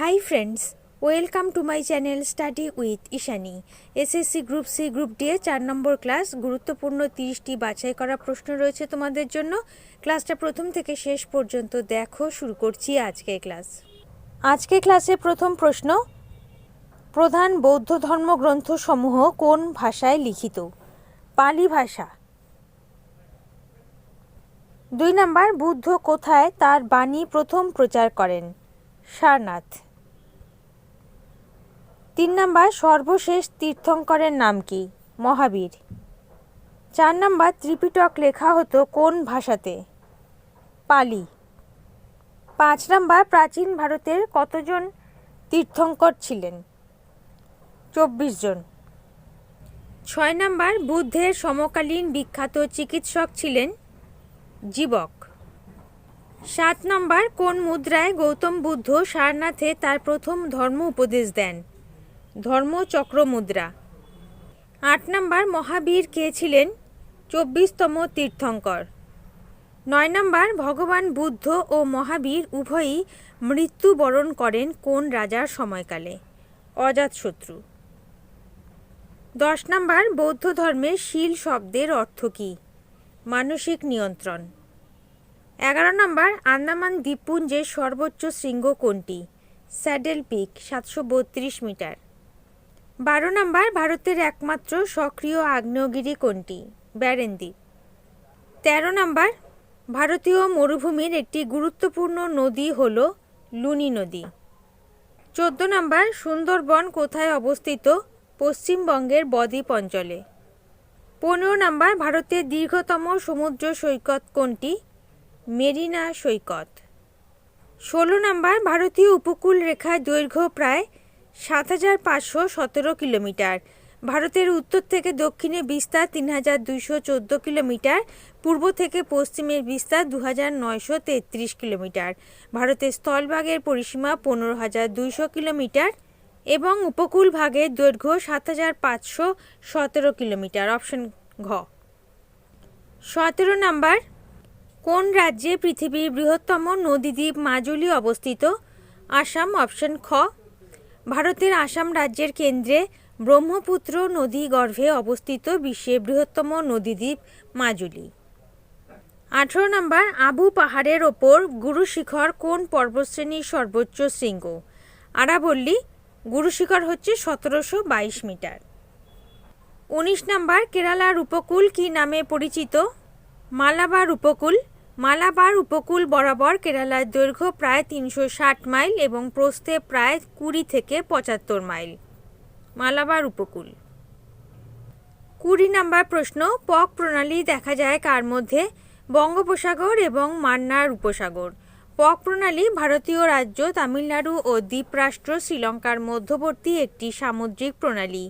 Hi friends welcome to my channel study with Ishani SSC group C group D এ চার নম্বর class গুরুত্বপূর্ণ তিরিশটি বাছাই করা প্রশ্ন রয়েছে তোমাদের জন্য। ক্লাসটা প্রথম থেকে শেষ পর্যন্ত দেখো, শুরু করছি আজকের ক্লাস আজকে ক্লাসে প্রথম প্রশ্ন, প্রধান বৌদ্ধ ধর্মগ্রন্থ সমূহ কোন ভাষায় লিখিত? পালি ভাষা। দুই নম্বর, বুদ্ধ কোথায় তার বাণী প্রথম প্রচার করেন? সারনাথ। তিন নাম্বার সর্বশেষ তীর্থঙ্করের নাম কি? মহাবীর। চার নাম্বার ত্রিপিটক লেখা হতো কোন ভাষাতে? পালি। পাঁচ নাম্বার প্রাচীন ভারতের কতজন তীর্থঙ্কর ছিলেন? চব্বিশ জন। ছয় নাম্বার বুদ্ধের সমকালীন বিখ্যাত চিকিৎসক ছিলেন জীবক। সাত নম্বর কোন মুদ্রায় গৌতম বুদ্ধ সারনাথে তার প্রথম ধর্ম উপদেশ দেন? ধর্মচক্র মুদ্রা আট নম্বর মহাবীর কে ছিলেন? চব্বিশতম তীর্থঙ্কর। নয় নম্বর ভগবান বুদ্ধ ও মহাবীর উভয়ই মৃত্যুবরণ করেন কোন রাজার সময়কালে? অজাতশত্রু দশ নম্বর বৌদ্ধ ধর্মে শীল শব্দের অর্থ কী? মানসিক নিয়ন্ত্রণ। এগারো নম্বর আন্দামান দ্বীপপুঞ্জের সর্বোচ্চ শৃঙ্গ কোনটি? স্যাডেল পিক, সাতশো বত্রিশ মিটার। বারো নম্বর ভারতের একমাত্র সক্রিয় আগ্নেয়গিরি কোনটি? ব্যারেন দ্বীপ তেরো নম্বর, ভারতীয় মরুভূমির একটি গুরুত্বপূর্ণ নদী হল লুনি নদী। চোদ্দ নম্বর, সুন্দরবন কোথায় অবস্থিত? পশ্চিমবঙ্গের বদ্বীপ অঞ্চলে। পনেরো নম্বর, ভারতের দীর্ঘতম সমুদ্র সৈকত কোনটি? মেরিনা সৈকত। ষোলো নম্বর, ভারতীয় উপকূল রেখার দৈর্ঘ্য প্রায় সাত হাজার পাঁচশো সতেরো কিলোমিটার। ভারতের উত্তর থেকে দক্ষিণে বিস্তার তিন হাজার দুইশো চোদ্দ কিলোমিটার, পূর্ব থেকে পশ্চিমের বিস্তার দু হাজার নয়শো তেত্রিশ কিলোমিটার। ভারতের স্থলভাগের পরিসীমা পনেরো হাজার দুইশো কিলোমিটার এবং উপকূল ভাগের দৈর্ঘ্য সাত হাজার পাঁচশো সতেরো কিলোমিটার। অপশন ঘ। সতেরো নাম্বার, কোন রাজ্যে পৃথিবীর বৃহত্তম নদীদ্বীপ মাজুলি অবস্থিত? আসাম, অপশন খ। ভারতের আসাম রাজ্যের কেন্দ্রে ব্রহ্মপুত্র নদী গর্ভে অবস্থিত বিশ্বের বৃহত্তম নদীদ্বীপ মাজুলি। আঠেরো নম্বর, আবু পাহাড়ের ওপর গুরু শিখর কোন পর্বতশ্রেণীর সর্বোচ্চ শৃঙ্গ? আরাবল্লী, গুরু শিখর হচ্ছে সতেরোশো বাইশ মিটার। উনিশ নম্বর, কেরালার উপকূল কি নামে পরিচিত? মালাবার উপকূল মালাবার উপকূল বরাবর কেরালার দৈর্ঘ্য প্রায় তিনশো ষাট মাইল এবং প্রস্থে প্রায় কুড়ি থেকে পঁচাত্তর মাইল। মালাবার উপকূল। কুড়ি নাম্বার প্রশ্ন, পক প্রণালী দেখা যায় কার মধ্যে? বঙ্গোপসাগর এবং মান্নার উপসাগর। পক প্রণালী ভারতীয় রাজ্য তামিলনাড়ু ও দ্বীপরাষ্ট্র শ্রীলঙ্কার মধ্যবর্তী একটি সামুদ্রিক প্রণালী।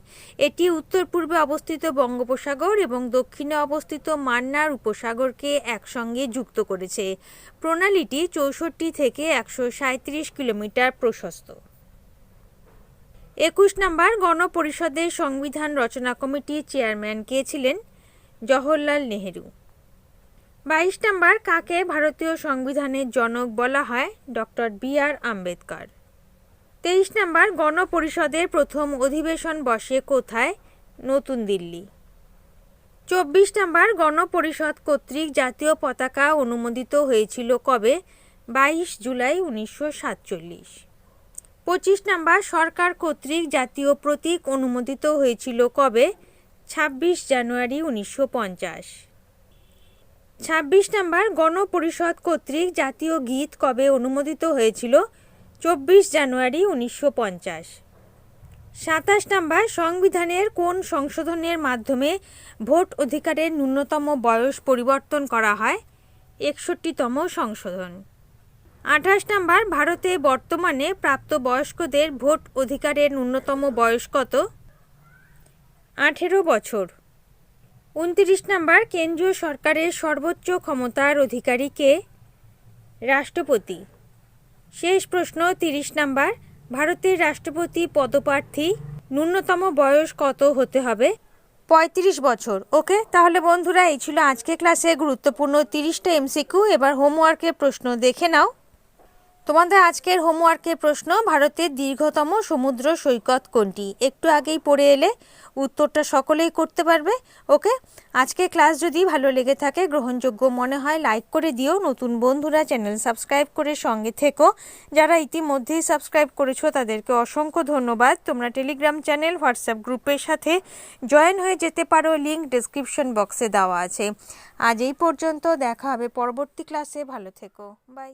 এটি উত্তর পূর্বে অবস্থিত বঙ্গোপসাগর এবং দক্ষিণে অবস্থিত মান্নার উপসাগরকে একসঙ্গে যুক্ত করেছে। প্রণালীটি চৌষট্টি থেকে একশো কিলোমিটার প্রশস্ত। একুশ নম্বর গণপরিষদের সংবিধান রচনা কমিটির চেয়ারম্যান কে ছিলেন? জওহরলাল নেহেরু। বাইশ নম্বর কাকে ভারতীয় সংবিধানের জনক বলা হয়? Doctor B R Ambedkar. তেইশ নম্বর গণপরিষদের প্রথম অধিবেশন বসে কোথায়? নতুন দিল্লি। চব্বিশ নম্বর গণপরিষদ কর্তৃক জাতীয় পতাকা অনুমোদিত হয়েছিল কবে? বাইশ জুলাই উনিশশো সাতচল্লিশ। পঁচিশ নম্বর সরকার কর্তৃক জাতীয় প্রতীক অনুমোদিত হয়েছিল কবে? ছাব্বিশ জানুয়ারি উনিশশো পঞ্চাশ। ছাব্বিশ নম্বর গণপরিষদ কর্তৃক জাতীয় গীত কবে অনুমোদিত হয়েছিল? চব্বিশ জানুয়ারি উনিশশো পঞ্চাশ। সাতাশ নম্বর সংবিধানের কোন সংশোধনের মাধ্যমে ভোট অধিকারের ন্যূনতম বয়স পরিবর্তন করা হয়? একষট্টিতম সংশোধন। আঠাশ নম্বর ভারতে বর্তমানে প্রাপ্তবয়স্কদের ভোট অধিকারের ন্যূনতম বয়স কত? আঠেরো বছর। উনত্রিশ নম্বর কেন্দ্রীয় সরকারের সর্বোচ্চ ক্ষমতার অধিকারী কে? রাষ্ট্রপতি। শেষ প্রশ্ন তিরিশ নম্বর, ভারতের রাষ্ট্রপতি পদপ্রার্থী ন্যূনতম বয়স কত হতে হবে? পঁয়ত্রিশ বছর। ওকে, তাহলে বন্ধুরা, এই ছিল আজকে ক্লাসে গুরুত্বপূর্ণ তিরিশটা এমসিকিউ। এবার হোমওয়ার্কের প্রশ্ন দেখে নাও। তোমাদের আজকের হোমওয়ার্কের প্রশ্ন, ভারতের দীর্ঘতম সমুদ্র সৈকত কোনটি? একটু আগেই পড়ে এলে উত্তরটা সকলেই করতে পারবে, ওকে? আজকে ক্লাস যদি ভালো লেগে থাকে, গ্রহণযোগ্য মনে হয়, লাইক করে দিও। নতুন বন্ধুরা, চ্যানেল সাবস্ক্রাইব করে সঙ্গে থেকো। যারা ইতিমধ্যেই সাবস্ক্রাইব করেছ, তাদেরকে অসংখ্য ধন্যবাদ। তোমরা টেলিগ্রাম চ্যানেল, হোয়াটসঅ্যাপ গ্রুপের সাথে জয়েন হয়ে যেতে পারো। লিঙ্ক ডিসক্রিপশন বক্সে দেওয়া আছে। আজ এই পর্যন্ত, দেখা হবে পরবর্তী ক্লাসে। ভালো থেকো। বাই।